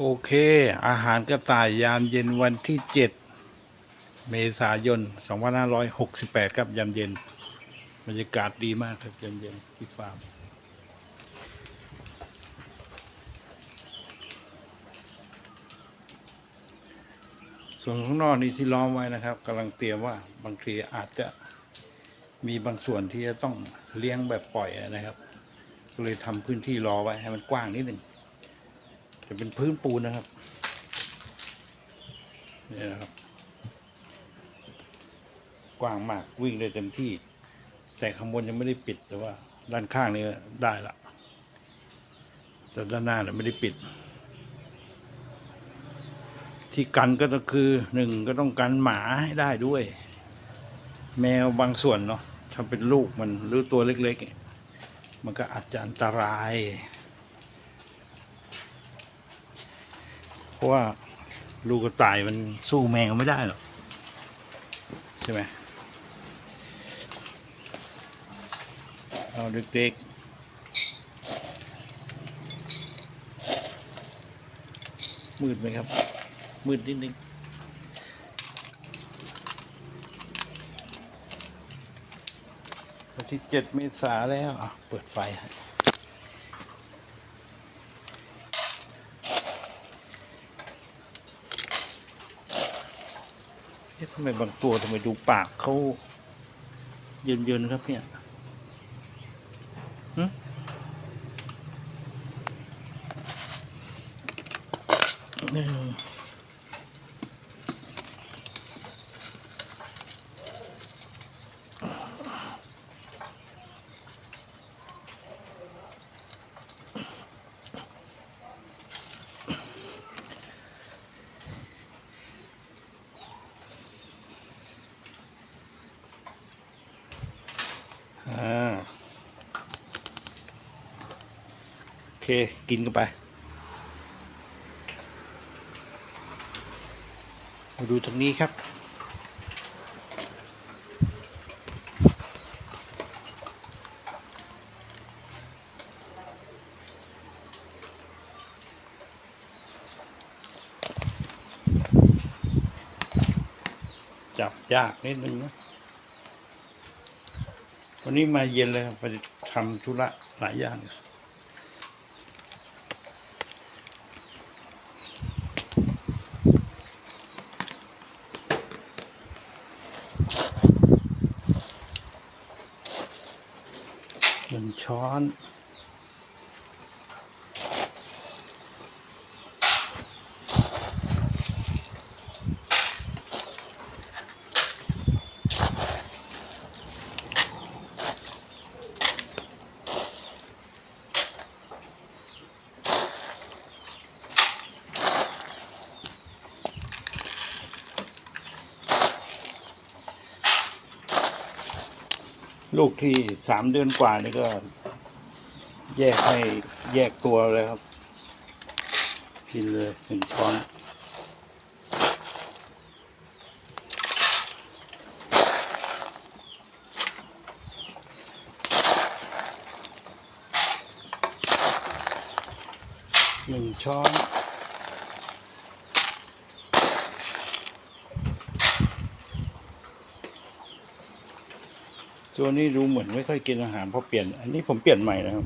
โอเค อาหารกระต่ายยามเย็นวันที่ 7 เมษายน 2568 ครับยามเย็น บรรยากาศดีมากครับยามเย็นที่ฟาร์มส่วนข้างนอกนี่ที่ล้อมไว้นะครับกำลังเตรียมว่าบางทีอาจจะมีบางส่วนที่จะต้องเลี้ยงแบบปล่อยนะครับ ก็เลยทำพื้นที่รอไว้ให้มันกว้างนิดหนึ่ง จะเป็นพื้นปูนนะครับนี่นะครับ กว้างมากวิ่งได้เต็มที่ แต่ข้างบนยังไม่ได้ปิดแต่ว่า ด้านข้างนี่ได้ละแต่ด้านหน้าเนี่ยไม่ได้ปิด ที่กันก็ต้องคือหนึ่งก็ต้องกันหมาให้ได้ด้วย แมวบางส่วนเนาะถ้าเป็นลูกมันหรือตัวเล็ก ๆ มันก็อาจจะอันตราย เพราะว่าลูกกระต่ายมันสู้แมวไม่ได้หรอกใช่ไหมเอาเด็กๆ มืดไหมครับ มืดนิดนึงวันที่เจ็ดเมษาแล้วอะเปิดไฟให้ เอ๊ะ ทำไมบางตัวทำไมดูปากเขาเยินๆครับเนี่ย เคกินกันไป มาดูตรงนี้ครับ จับยากนิดนึงนะวันนี้มาเย็นเลยครับไปทำธุระหลายอย่าง หนึ่ ลูกที่สามเดือนกว่านี่ก็ แยกให้แยกตัวเลยครับ กินเลยหนึ่งช้อนหนึ่งช้อน ตัวนนี้ดูเหมือนไม่ค่อยกินอาหารเพราะเปลี่ยน อันนี้ผมเปลี่ยนใหม่นะครับ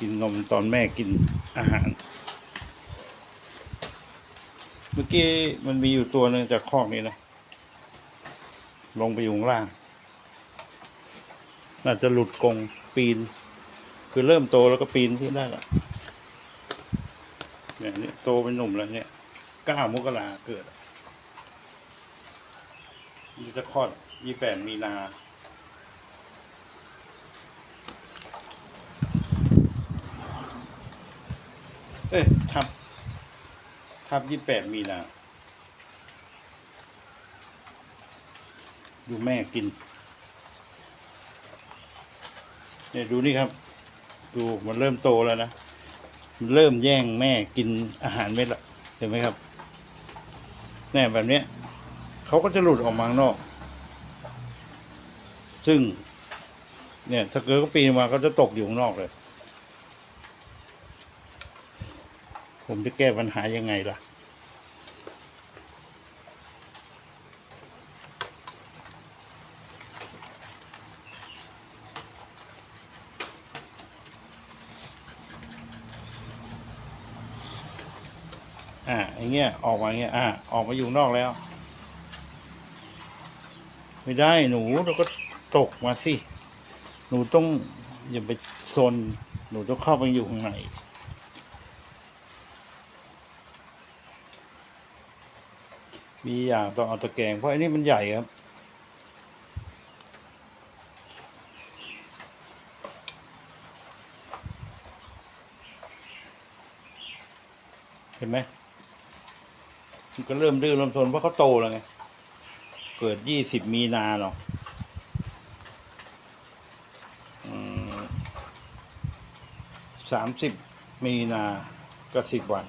กินนมตอนแม่กินอาหาร เมื่อกี้มันมีอยู่ตัวหนึ่งจากคอกนี้นะ ลงไปอยู่ข้างล่าง น่าจะหลุดกรงปีน คือเริ่มโตแล้วก็ปีนที่ได้ละเนี่ยเนี่ยโตเป็นหนุ่มแล้วเนี่ยเก้ามกราเกิดอะนี่จะคลอดยี่แปดมีนา เอ้ยทับ ทับยี่แปดมีนาดูแม่กิน เนี่ยดูนี่ครับ ดูมันเริ่มโตแล้วนะ มันเริ่มแย่งแม่กินอาหารเม็ดละเห็นไหมครับแน่แบบเนี้ยเขาก็จะหลุดออกมาข้างนอก ซึ่ง เนี่ยถ้าเกิดก็ปีนมาก็จะตกอยู่ข้างนอกเลย ผมจะแก้ปัญหายังไงล่ะ อ่าอย่างเงี้ยออกมาอย่างเงี้ย อ่า ออกมาอยู่นอกแล้ว ไม่ได้หนูเราก็ตกมาสิ หนูต้องอย่าไปโซน หนูต้องเข้าไปอยู่ข้างใน มีอย่างต้องเอาตะแกรงเพราะอันนี้มันใหญ่ครับ เห็นไหมมันก็เริ่มดื้อเริ่มซนเพราะเขาโตแล้วไง เกิดยี่สิบมีนาเนาะสามสิบมีนาก็สิบวัน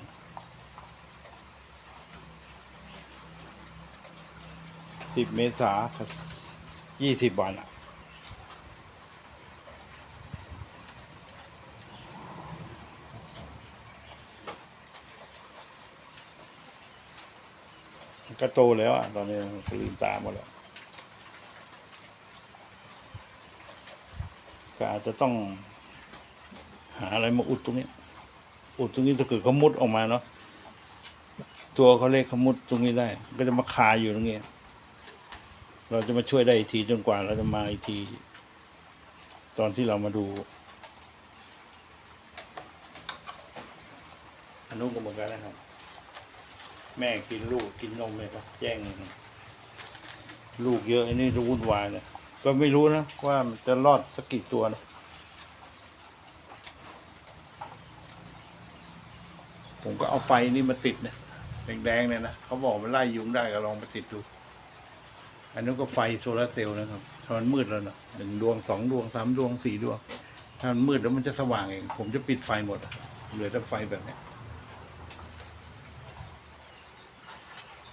สิบเมษายี่สิบวันอะก็โตแล้วอะ ตอนนี้ก็ลืมตาหมดแล้ว ก็อาจจะต้องหาอะไรมาอุดตรงนี้ อุดตรงนี้ถ้าเกิดเขามุดออกมาเนาะตัวเขาเล็กเขามุดตรงนี้ได้ ก็จะมาคาอยู่ตรงนี้ เราจะมาช่วยได้อีกทีจนกว่าเราจะมาอีกที ตอนที่เรามาดูอนนู้นก็เหมือนกันนะครับ แม่กินลูกกินนมเลยครับแย่งลูกเยอะไอ้นี่จะวุ่นวายเนี่ยก็ไม่รู้นะ ว่ามันจะรอดสักกี่ตัวนะผมก็เอาไฟนี่มาติดเนี่ยแดงๆเนี่ยนะเขาบอกมันไล่ยุงได้ก็ลองมาติดดู อันนั้นก็ไฟโซลาร์เซลล์นะครับถ้ามันมืดแล้วนะหนึ่งดวงสองดวงสามดวงสี่ดวง ถ้ามันมืดแล้วมันจะสว่างเอง ผมจะปิดไฟหมด เหลือแต่ไฟแบบนี้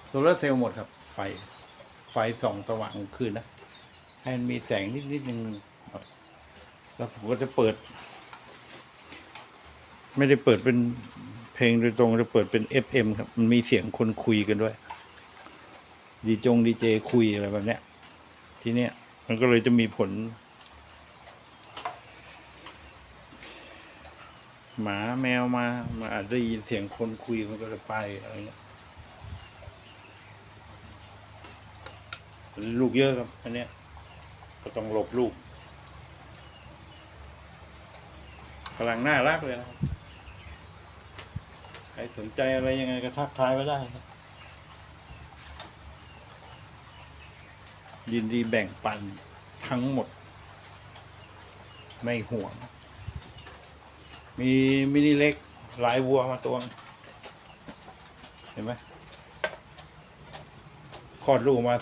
โซลาร์เซลล์หมดครับ ไฟ ไฟส่องสว่างคืนนะ ให้มันมีแสงนิดนิดนึงแล้วผมก็จะเปิด ไม่ได้เปิดเป็นเพลงโดยตรงจะเปิดเป็น FM ครับ มันมีเสียงคนคุยกันด้วย ดีจงดีเจคุยอะไรแบบเนี้ย ทีเนี้ยมันก็เลยจะมีผล หมาแมวมามาอาจได้ยินเสียงคนคุยมันก็จะไปอะไรเงี้ยลูกเยอะครับ อันเนี้ยก็ต้องหลบลูกกำลังน่ารักเลยนะใครสนใจอะไรยังไงก็ทักทายไว้ได้ครับ ยินดีแบ่งปันทั้งหมด ไม่ห่วง มีมินิเล็กหลายวัวมาตัวเห็นไหมคลอดลูกมา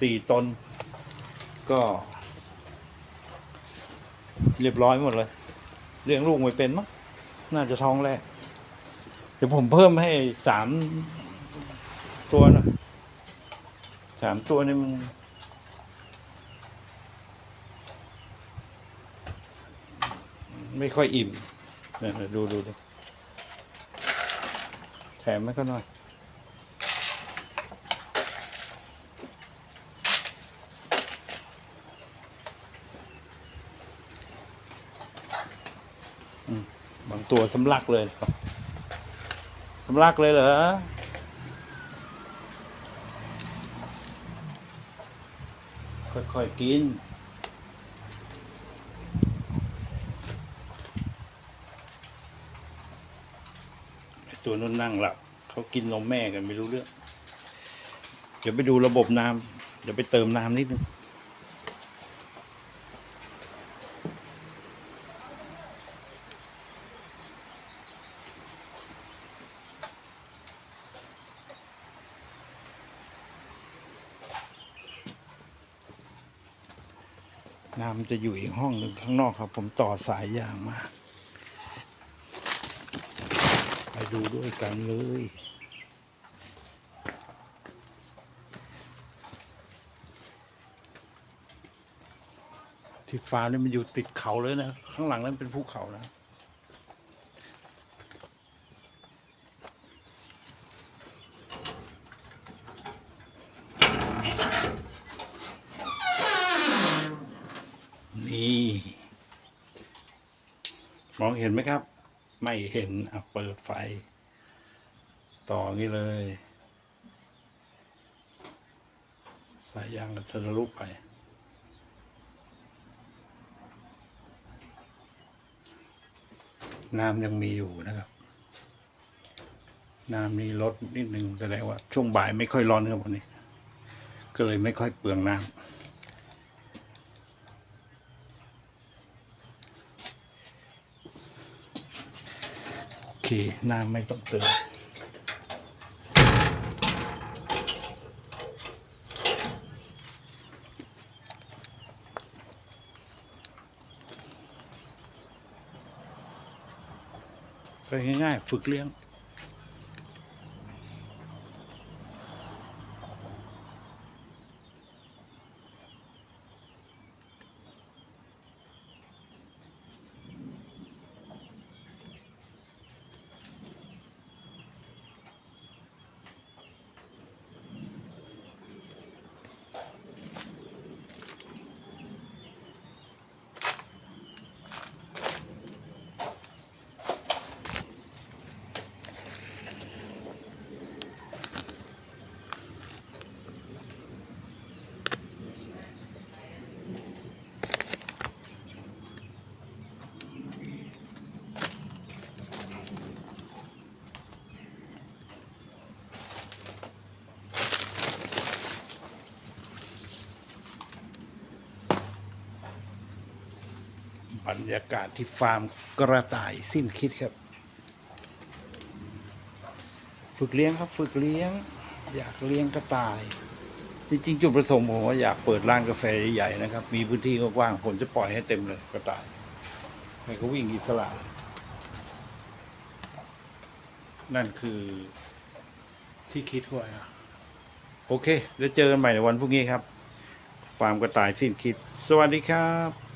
สี่ตน ก็ เรียบร้อยหมดเลย เลี้ยงลูกไม่เป็นมั้งน่าจะท้องแรก เดี๋ยวผมเพิ่มให้สามตัวนะสามตัวนี่มัน ไม่ค่อยอิ่มเนี่ยดูดูดูแถมไม่ก็หน่อย บางตัวสำลักเลยสำลักเลยเหรอค่อยๆกิน ตัวนู้นนั่งหลับเขากินนมแม่กันไม่รู้เรื่อง เดี๋ยวไปดูระบบน้ำเดี๋ยวไปเติมน้ำนิดนึงน้ำจะอยู่อีกห้องหนึ่งข้างนอกครับ ผมต่อสายยางมา ไป ดูด้วยกันเลย ที่ฟ้าเนี่ยมันอยู่ติดเขาเลยนะ ข้างหลังนั้นเป็นภูเขานะนี่มองเห็นไหมครับ ไม่เห็นอะเปิดไฟ ต่องี้เลย สายยางก็ทะลุไป น้ำยังมีอยู่นะครับ น้ำนี้ลดนิดนึงแสดงว่า ช่วงบ่ายไม่ค่อยร้อนครับวันนี้ ก็เลยไม่ค่อยเปลืองน้ำ โอเค น้ำไม่ต้องเติมก็ง่ายๆฝึกเลี้ยง บ รรยากาศที่ฟาร์มกระต่ายสิ้นคิดครับ ฝึกเลี้ยงครับฝึกเลี้ยง อยากเลี้ยงกระต่าย จริงๆ จุดประสงค์ผมว่าอยากเปิดร้านกาแฟใหญ่ๆนะครับ มีพื้นที่กว้างๆผมจะปล่อยให้เต็มเลยกระต่ายให้เขาวิ่งอิสระ นั่นคือที่คิดไว้อะโอเค แล้วเจอกันใหม่ในวันพรุ่งนี้ครับฟาร์มกระต่ายสิ้นคิด สวัสดีครับ